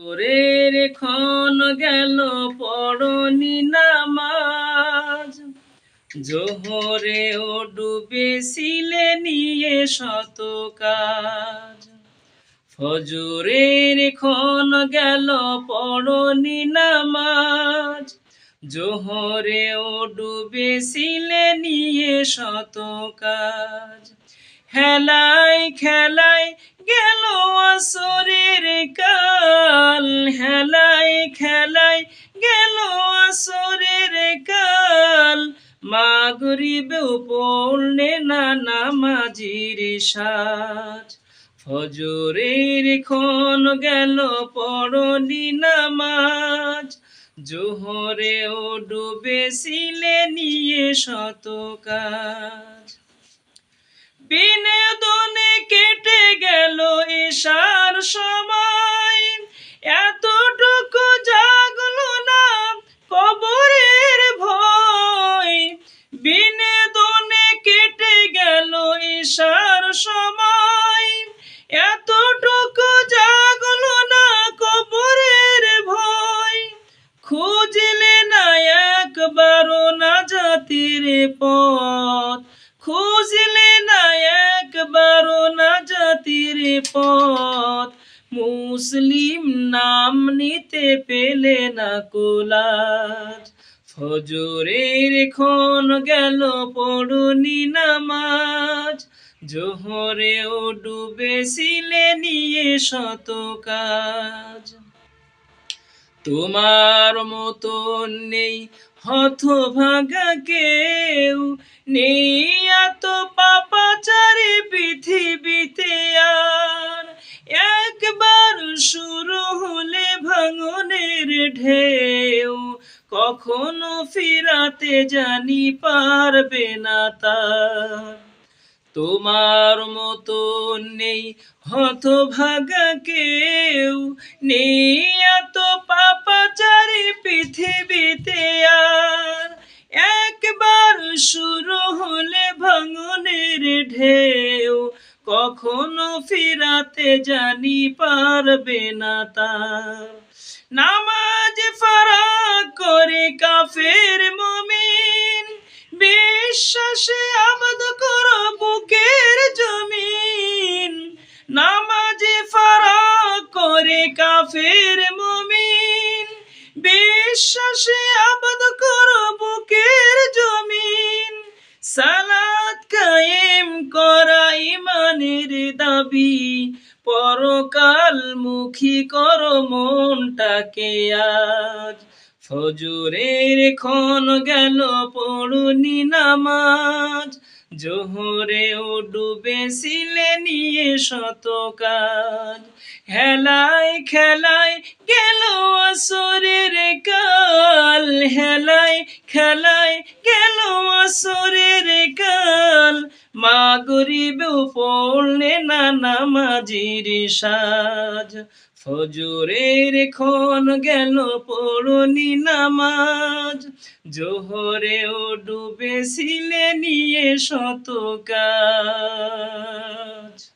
ওরের খন গেল পড়নি নামাজ। জোহরে ও ডুবেছিলে নিয়ে শত কাজ। ফজরের খন গেল পড়নি নামাজ। জোহরে ও ডুবেছিলে নিয়ে শত কাজ। হেলায় খেলায় গেল আসরের কাল মাগরিবেও পড়লে না নামাজির সাজ। ফজরের খন গেল পড়লি নামাজ। জোহরে ও ডুবেছিলে নিয়ে শত কাজ। বিনোদনে কেটে গেল এশার সময়। এতটুকু জাগলো না কবরের ভয়। খুঁজলে না একবারও না জাতির পথ। খুঁজলে না একবারও না জাতির পথ। মুসলিম নাম নিতে পেলে না কোলাজ ফজরের খন গেল, পড়নি নামাজ। জোহরে ও ডুবেছিলে নিয়ে শত কাজ। তোমার মতন নেই হতভাগা কেউ, নেই এত পাপাচারে পৃথিবীতে আর। একবার শুরু হলে ভাঙনের ঢেউ, কখনো ফিরাতে জানি পারবে না তার। তোমার মতো নেই হতভাগা কেউ, নেই এত পাপাচারী পৃথিবীতে আর। একবার শুরু হলে ভাঙনের ঢেউ, কখনো ফিরাতে জানি পারবে না তার। নামাজ ফারাক করে কাফের মমিন, বিশ্বাসে আবাদ নামাজে করে কাফের মমিন। বিশ্বাসে আবাদ করো বুকের জমিন। সালাত কায়েম করা ইমানের দাবি। পরকাল মুখী করো মনটাকে আজ। ফজরের খন গেল পড়ুনি নামাজ। জোহরে ও ডুবেছিলে নিয়ে শত কাজ। হেলায় খেলায় গেল আসরের কাল। হেলায় খেলায় গরিবেও পড়লে না নামাজির সাজ। ফজুরের খন গেল, পড়নি নামাজ। জোহরে ও ডুবেছিলে নিয়ে শত কাজ।